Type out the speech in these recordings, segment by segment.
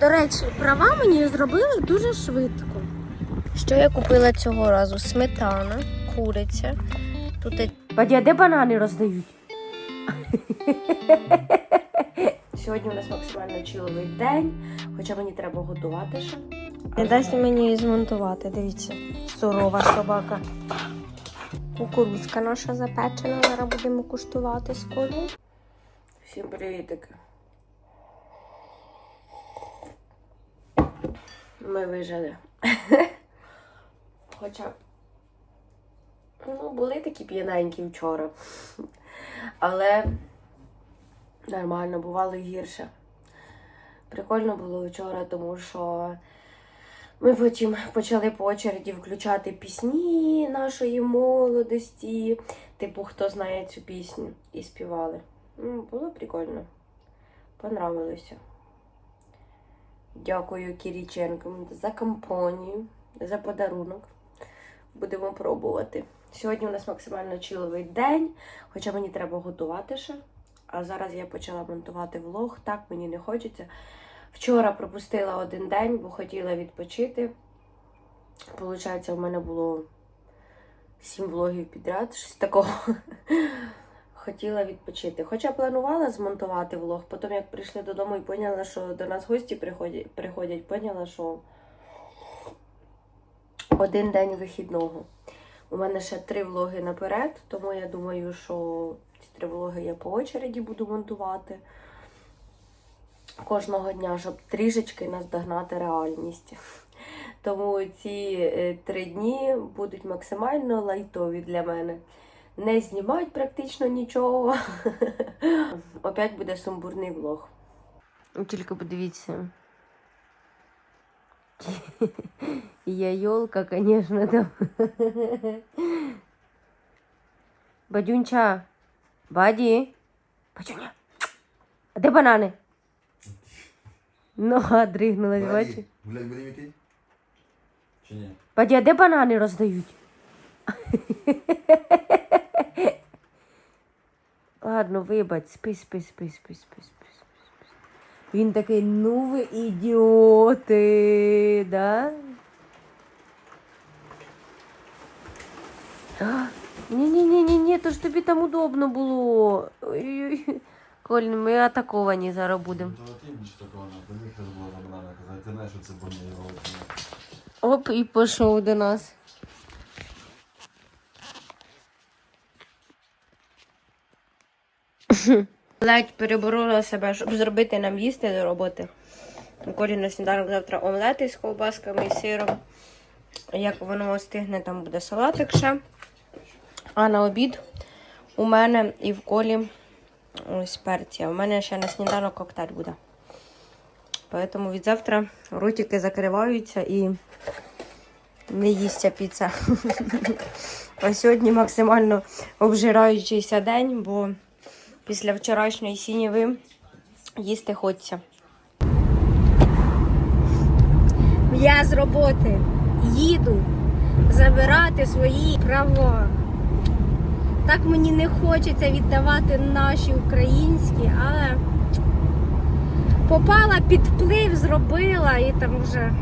До речі, права мені зробили дуже швидко. Що я купила цього разу? Сметана, куриця. Тут Бадя, де банани роздають? Сьогодні у нас максимально чиловий день, хоча мені треба готувати ще. Не дасть мені її змонтувати, дивіться. Сурова собака. Кукурузка наша запечена, зараз будемо куштувати з колі. Всім привітики. Ми вижили. Хоча ну, були такі п'яненькі вчора. Але нормально, бувало гірше. Прикольно було вчора, тому що ми потім почали по очереді включати пісні нашої молодості. Типу, хто знає цю пісню і співали. Ну, було прикольно. Понравилося. Дякую Кіріченко за компанію, за подарунок. Будемо пробувати. Сьогодні у нас максимально чиловий день, хоча мені треба готувати ще. А зараз я почала монтувати влог. Так мені не хочеться. Вчора пропустила один день, бо хотіла відпочити. Получається, у мене було сім влогів підряд, щось такого. Хотіла відпочити. Хоча планувала змонтувати влог, потім як прийшли додому і поняла, що до нас гості приходять, приходять поняла, що один день вихідного. У мене ще три влоги наперед, тому я думаю, що ці три влоги я по очереді буду монтувати кожного дня, щоб трішечки наздогнати реальність. Тому ці е, три дні будуть максимально лайтові для мене. Не знімають практично нічого. Опять буде сумбурний влог. Тільки подивіться. Я йолка, звісно, там. Бадюнча. Баді. Бадюня. А де банани? Нога дригнулась, бачиш? Гулять будемо йти? Чи ні? Баді, а де банани роздають? Ладно, вибач, спи, спи, спи, спи, спи, спи. Він такий, ну ви ідіоти, да? Ні-ні-ні-ні, то ж тобі там удобно було. Ой-ой-ой. Коль, ми атаковані зараз будемо. Ну, от їм нічого такого не було, їх казати, ти знаєш, що це больно. Оп, і пішов до нас. Ледь переборола себе, щоб зробити нам їсти до роботи. Колі на сніданок завтра омлети з ковбасками і сиром. Як воно остигне, там буде салатик ще. А на обід у мене і в колі ось перці. У мене ще на сніданок коктейль буде. Поэтому від завтра ротики закриваються і не їсться піца. А сьогодні максимально обжираючийся день, бо після вчорашньої сініви їсти хочеться. Я з роботи їду забирати свої права. Так мені не хочеться віддавати наші українські, але попала під вплив, зробила і там вже.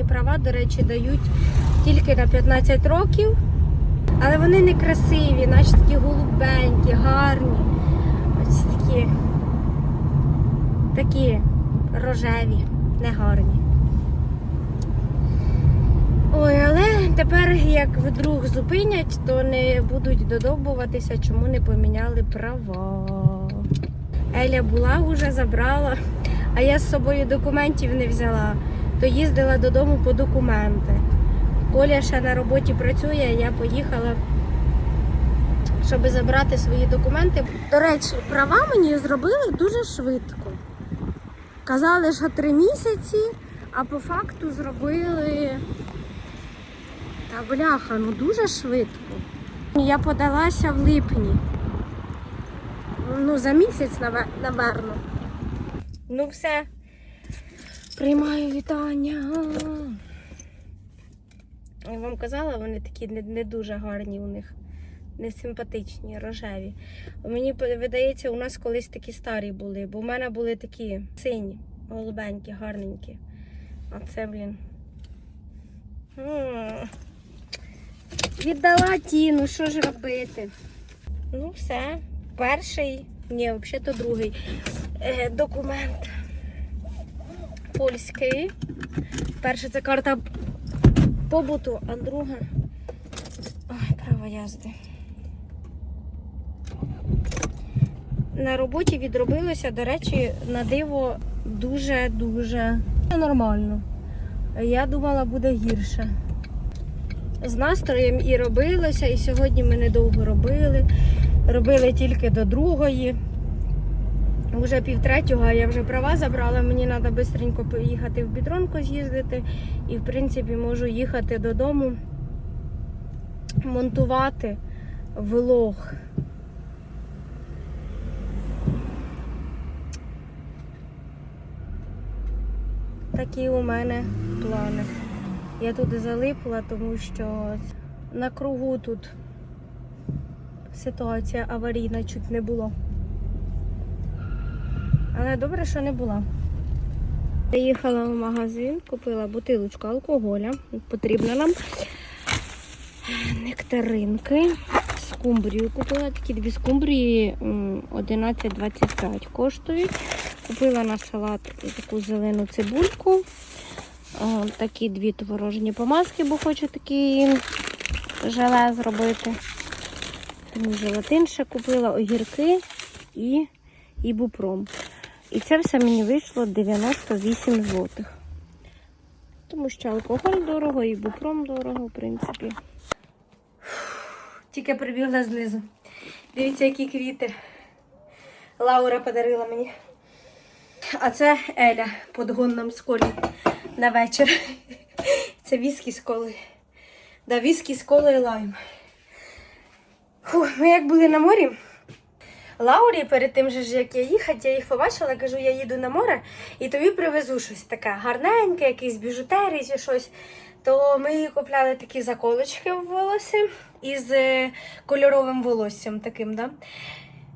І права, до речі, дають тільки на 15 років, але вони не красиві, наче такі голубенькі, гарні. Ось такі, такі рожеві, негарні. Ой, але тепер, як вдруг зупинять, то не будуть додобуватися, чому не поміняли права. Еля була вже забрала, а я з собою документів не взяла, то їздила додому по документи. Коля ще на роботі працює, я поїхала, щоб забрати свої документи. До речі, права мені зробили дуже швидко. Казали, що три місяці, а по факту зробили. Та бляха, ну дуже швидко. Я подалася в липні. Ну, за місяць, наверно. Ну все. Приймаю вітання. Я вам казала, вони такі не, не дуже гарні у них. несимпатичні, рожеві. Мені видається, у нас колись такі старі були, бо в мене були такі сині, голубенькі, гарненькі. А це, блін. Віддала тіну, що ж робити? Ну, все. Перший, ні, взагалі то другий е, документ польський. Перша це карта побуту, а друга ой, право язди. На роботі відробилося, до речі, на диво дуже-дуже нормально. Я думала, буде гірше. З настроєм і робилося, і сьогодні ми недовго робили. Робили тільки до другої. Уже півтретього, а я вже права забрала. Мені треба швидко поїхати в бідронку з'їздити. І, в принципі, можу їхати додому, монтувати влог. Такі у мене плани. Я туди залипла, тому що на кругу тут ситуація аварійна чуть не було. Але добре, що не була. Приїхала в магазин, купила бутилочку алкоголя. Потрібно нам нектаринки. Скумбрію купила. Такі дві скумбрії 11,25 коштують. Купила на салат таку зелену цибульку. Такі дві творожні помазки, бо хочу такі желе зробити. Желатин ще купила огірки і ібупром. І це все мені вийшло 98 злотих. Тому що алкоголь дорого, і бупром дорого, в принципі. Тільки прибігла знизу. Дивіться, які квіти. Лаура подарила мені. А це Еля подгон нам з колі на вечір. Це віскі з коли. Да, віскі з коли і лайм. Фу, ми як були на морі. Лаурі перед тим же, як я їхати, я їх побачила, кажу, я їду на море і тобі привезу щось таке гарненьке, якийсь біжутерій чи щось. То ми їй купляли такі заколочки в волосі із е, кольоровим волоссям таким, да?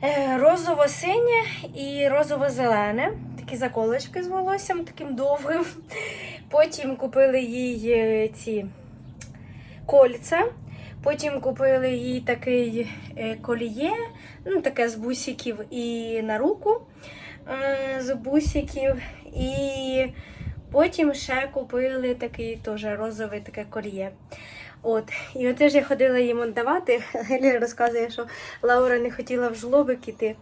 Е, Розово-синє і розово-зелене. Такі заколочки з волоссям таким довгим. Потім купили їй е, ці кольця. Потім купили їй такий е, коліє, ну таке з бусиків і на руку з бусиків. І потім ще купили такий теж розовий таке коліє. От, і оце ж я ходила їм віддавати. Гелія розказує, що Лаура не хотіла в жлобик іти.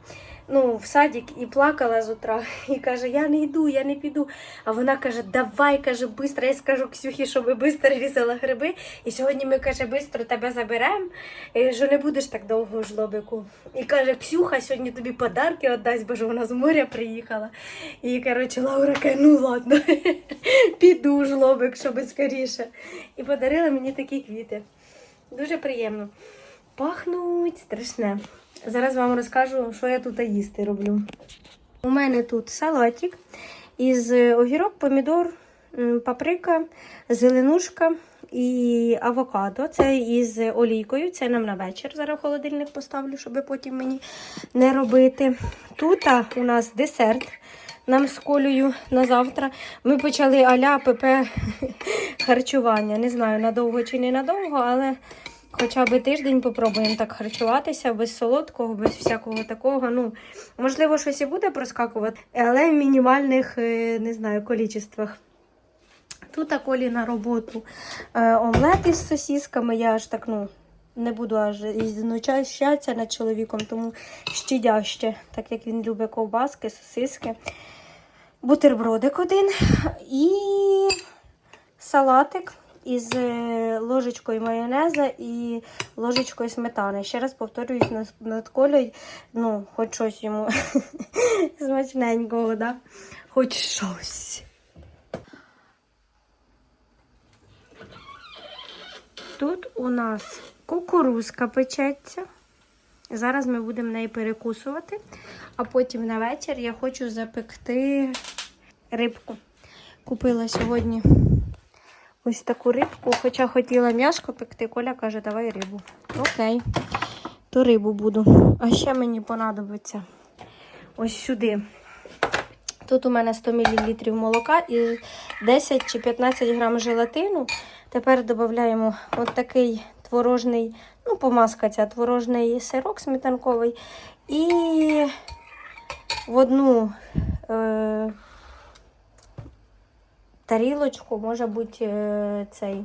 Ну, в садик і плакала з утра. І каже, я не йду, я не піду. А вона каже, давай, каже, швидко. Я скажу Ксюхі, щоб швидко різала гриби. І сьогодні ми, каже, швидко тебе заберемо, е, що не будеш так довго в жлобику. І каже, Ксюха сьогодні тобі подарки віддасть, бо ж вона з моря приїхала. І, коротше, Лаура каже, ну ладно, піду в жлобик, щоб скоріше. І подарила мені такі квіти. Дуже приємно. Пахнуть страшне. Зараз вам розкажу, що я тут їсти роблю. У мене тут салатик із огірок, помідор, паприка, зеленушка і авокадо. Це із олійкою. Це нам на вечір. Зараз в холодильник поставлю, щоб потім мені не робити. Тут у нас десерт. Нам з колею на завтра. Ми почали аля ПП харчування. Не знаю, надовго чи не надовго, але хоча б тиждень попробуємо так харчуватися без солодкого, без всякого такого. Ну, можливо, щось і буде проскакувати, але в мінімальних, е, не знаю, количествах. Тут колі на роботу е, омлет із сосісками. Я аж так, ну, не буду аж знущатися над чоловіком, тому щадяще, так як він любить ковбаски, сосиски. Бутербродик один і салатик із е, ложечкою майонеза і ложечкою сметани. Ще раз повторююсь над, колею, ну, хоч щось йому смачненького, да? хоч щось. Тут у нас кукурузка печеться. Зараз ми будемо неї перекусувати, а потім на вечір я хочу запекти рибку. Купила сьогодні ось таку рибку, хоча хотіла м'яско пекти, Коля каже, давай рибу. Окей. то рибу буду. А ще мені понадобиться ось сюди. Тут у мене 100 мл молока і 10 чи 15 грам желатину. Тепер додаємо от такий творожний, ну, помазка ця, творожний сирок сметанковий. І в одну е, тарілочку, може бути, е, цей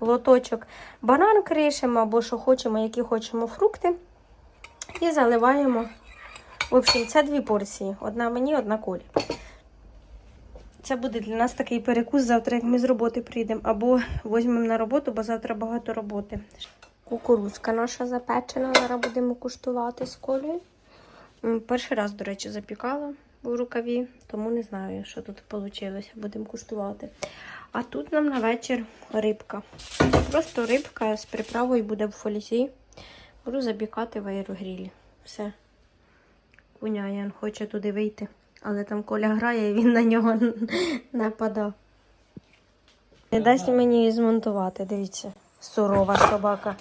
лоточок. Банан кришимо або що хочемо, які хочемо фрукти. І заливаємо. В общем, це дві порції. Одна мені, одна колі. Це буде для нас такий перекус завтра, як ми з роботи прийдемо. Або візьмемо на роботу, бо завтра багато роботи. Кукурузка наша запечена, зараз будемо куштувати з колею. Перший раз, до речі, запікала в рукаві, тому не знаю, що тут вийшло. Будемо куштувати. А тут нам на вечір рибка. Просто рибка з приправою буде в фолісі. Буду запікати в аерогрілі. Все. Куняян хоче туди вийти. Але там Коля грає, і він на нього нападав. Не дасть мені її змонтувати, дивіться. Сурова собака.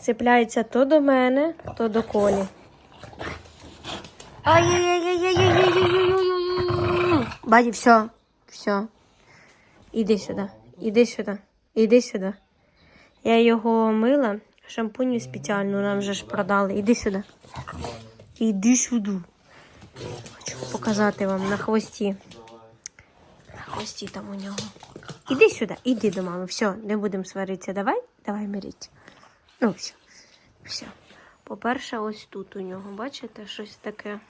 Цепляється то до мене, то до колі. Ай-яй-яй-яй-яй-яй-яй-яй-яй-яй-яй. Баді, все, все. Іди сюди, іди сюди, іди сюди. Я його мила, шампуню спеціальну нам вже ж продали. Іди сюди. Іди сюди. Хочу показати вам на хвості. На хвості там у нього. Іди сюди, іди до мами. Все, не будемо сваритися. Давай, давай миріть. Ну, все. Все. По-перше, ось тут у нього, бачите, щось таке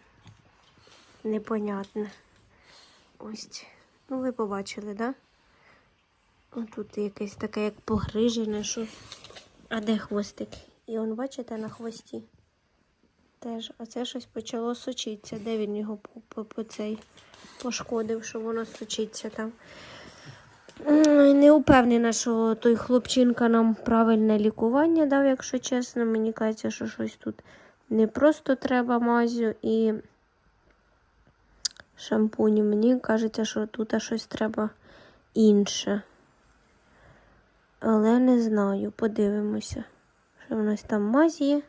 непонятне. Ось. Ну, ви побачили? Да? Тут якесь таке, як погрижене, що. А де хвостик? І он, бачите, на хвості. Теж, а це щось почало сочитися. Де він його по, по, по цей пошкодив, що воно сочиться там. Не впевнена, що той хлопчинка нам правильне лікування дав, якщо чесно. Мені кажеться, що щось тут не просто треба мазю і шампунь. Мені кажеться, що тут щось треба інше. Але не знаю, подивимося. Що в нас там мазь є?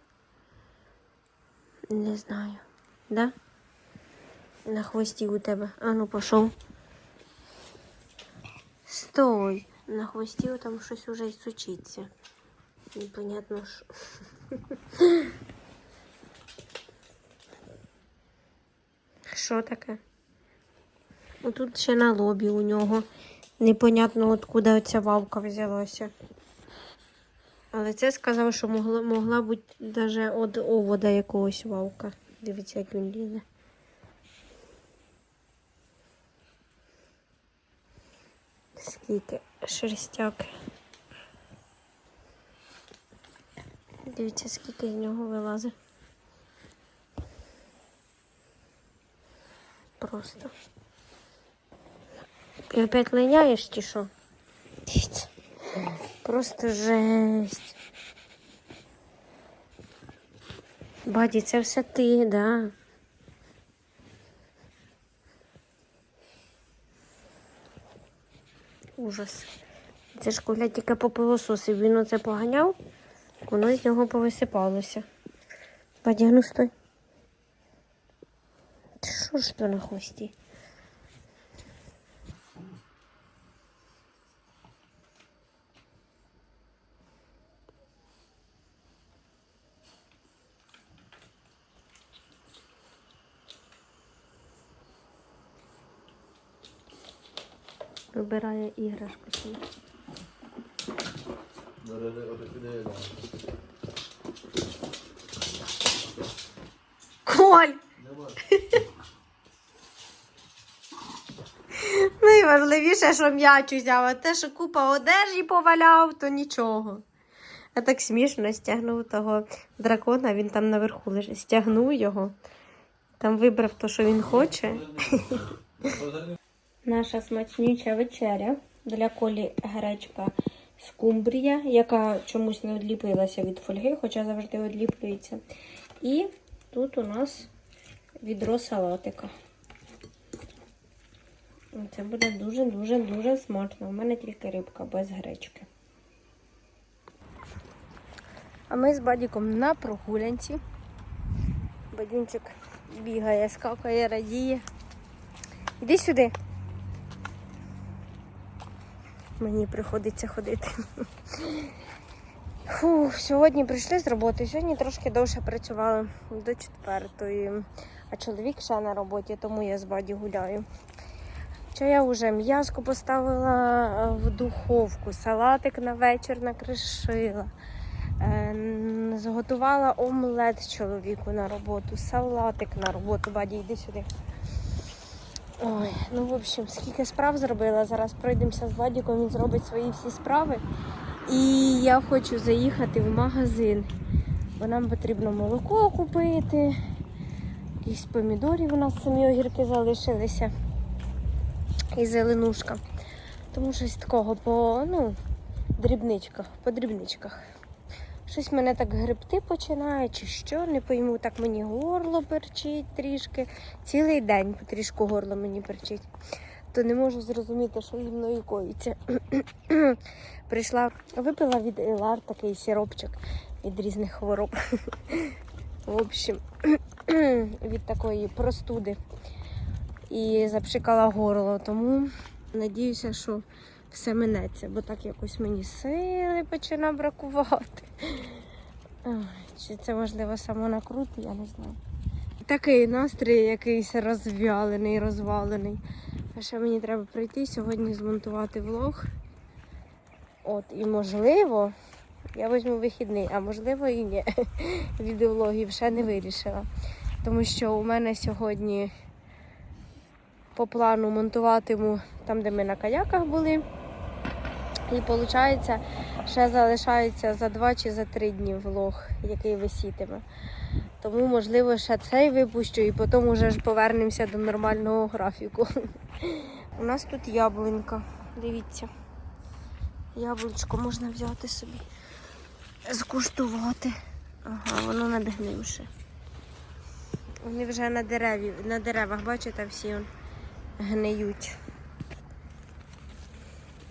Не знаю. Да? На хвості у тебе. А ну пішов. Стой! На хвості там щось уже й сучиться. Непонятно що. Що таке? Ну, Тут ще на лобі у нього. Непонятно, откуда оця вавка взялася. Але це сказав, що могла, могла бути навіть від овода якогось вавка. Дивіться, як він лізе. Скільки шерстяк. Дивіться, скільки з нього вилазить. Просто. І опять линяєш чи що? Дивіться. Просто жесть. Баді, це все ти, да. Ужас. Це ж Коля тільки попилососив, він оце поганяв, воно з нього повисипалося. Бадя, ну стой. Ти Що ж то на хвості? Вибирає іграшку. Коль! Найважливіше, що м'яч взяв, а те, що купа одежі поваляв, то нічого. А так смішно стягнув того дракона, він там наверху лежить. Стягнув його, там вибрав те, що він хоче. Наша смачнюча вечеря. Для колі гречка скумбрія, яка чомусь не відліпилася від фольги, хоча завжди відліплюється. І тут у нас відро салатика. Це буде дуже-дуже-дуже смачно. У мене тільки рибка без гречки. А ми з Бадіком на прогулянці. Бадюнчик бігає, скакає, радіє. Іди сюди. Мені приходиться ходити. Фу, сьогодні прийшли з роботи. Сьогодні трошки довше працювали до четвертої. А чоловік ще на роботі, тому я з баді гуляю. Що я вже м'язко поставила е, в духовку, салатик на вечір накришила. Е, Зготувала омлет чоловіку на роботу, салатик на роботу. Баді, йди сюди. Ой, ну в общем, скільки справ зробила. Зараз пройдемося з Владіком, він зробить свої всі справи. І я хочу заїхати в магазин. Бо нам потрібно молоко купити. Якісь помідорів у нас самі огірки залишилися. І зеленушка. Тому щось такого по ну, дрібничках, по дрібничках. Щось мене так грибти починає, чи що, не пойму. Так мені горло перчить трішки. Цілий день трішку горло мені перчить. То не можу зрозуміти, що зі мною коїться. Прийшла, випила від Елар такий сиропчик від різних хвороб. В общем, від такої простуди. І запшикала горло. Тому надіюся, що все минеться, бо так якось мені сили починає бракувати. Чи це можливо самонакрут, я не знаю. Такий настрій якийсь розвялений, розвалений. А ще мені треба прийти сьогодні змонтувати влог. От, і можливо, я візьму вихідний, а можливо і ні. Відеологів ще не вирішила. Тому що у мене сьогодні по плану монтуватиму там, де ми на каяках були. І виходить, ще залишається за два чи за три дні влог, який висітиме. Тому, можливо, ще цей випущу і потім уже ж повернемося до нормального графіку. У нас тут яблунька. Дивіться. Яблучко можна взяти собі, скуштувати. Ага, воно надгнивше. Вони вже на, дереві, на деревах, бачите, всі гниють.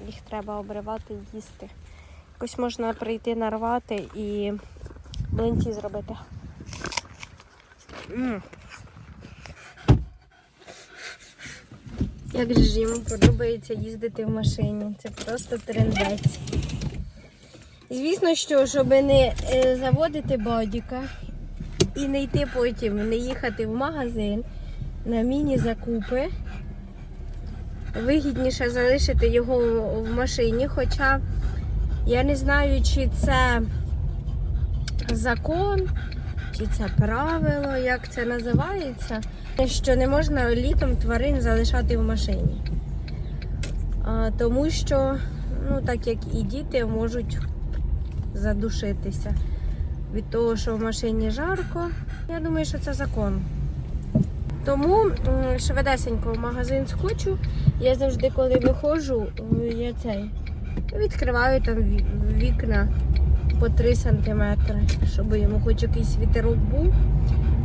Їх треба обривати і їсти. Якось можна прийти нарвати і млинці зробити. М. Як же ж йому подобається їздити в машині. Це просто трендець. Звісно, що, щоб не е, заводити бодіка і не йти потім, не їхати в магазин на міні-закупи, вигідніше залишити його в машині. Хоча я не знаю, чи це закон, чи це правило, як це називається, що не можна літом тварин залишати в машині. А, тому що, ну, так як і діти можуть задушитися від того, що в машині жарко. Я думаю, що це закон. Тому швидесенько в магазин схочу. Я завжди, коли виходжу, е, я цей відкриваю там вікна по 3 сантиметри, щоб йому хоч якийсь вітерок був.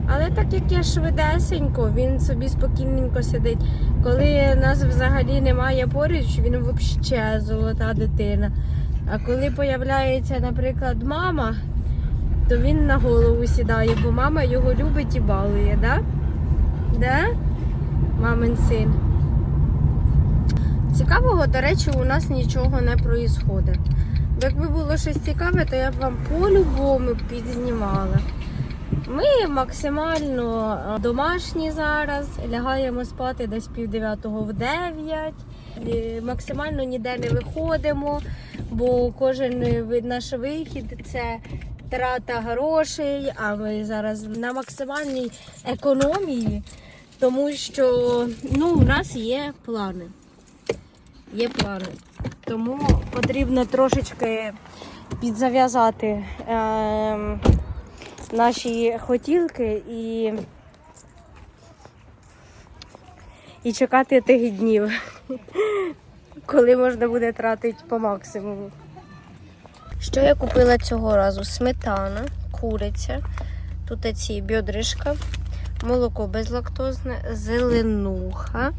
Але так як я швидесенько, він собі спокійненько сидить. Коли нас взагалі немає поруч, він взагалі золота дитина. А коли появляється, наприклад, мама, то він на голову сідає, бо мама його любить і балує, да? Да? Мамин син. Цікавого, до речі, у нас нічого не проїсходить. Якби було щось цікаве, то я б вам по-любому підзнімала. Ми максимально е, домашні зараз, лягаємо спати десь пів дев'ятого в дев'ять. Максимально ніде не виходимо, бо кожен наш вихід це трата грошей, а ми зараз на максимальній економії, тому що ну, у нас є плани. Є плани. Тому потрібно трошечки підзав'язати ем, наші хотілки і, і чекати тих днів, коли можна буде тратити по максимуму. Що я купила цього разу? Сметана, куриця, тут ці бьодришка, молоко безлактозне, зеленуха,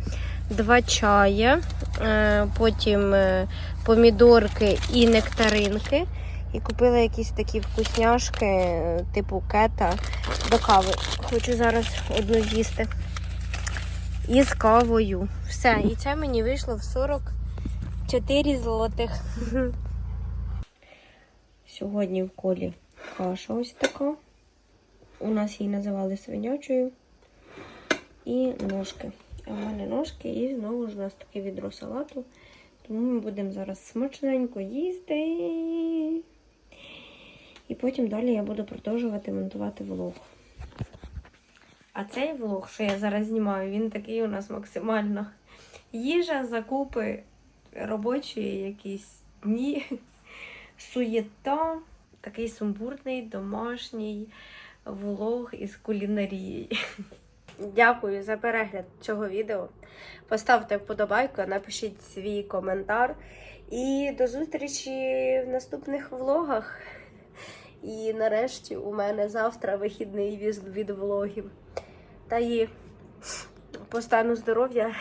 два чая, е, потім е, помідорки і нектаринки. І купила якісь такі вкусняшки, е, типу кета до кави. Хочу зараз одну з'їсти. І з кавою. Все, і це мені вийшло в 44 злотих. Сьогодні в колі каша ось така. У нас її називали свинячою. І ножки. А в мене ножки, і знову ж у нас таке відро салату. Тому ми будемо зараз смачненько їсти. І потім далі я буду продовжувати монтувати влог. А цей влог, що я зараз знімаю, він такий у нас максимально їжа, закупи, робочі якісь дні, суєта, такий сумбурний домашній влог із кулінарії. Дякую за перегляд цього відео. Поставте вподобайку, напишіть свій коментар. І до зустрічі в наступних влогах. І нарешті у мене завтра вихідний від, від влогів. Та і по стану здоров'я.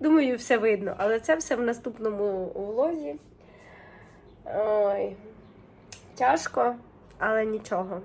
Думаю, все видно. Але це все в наступному влозі. Ой, тяжко, але нічого.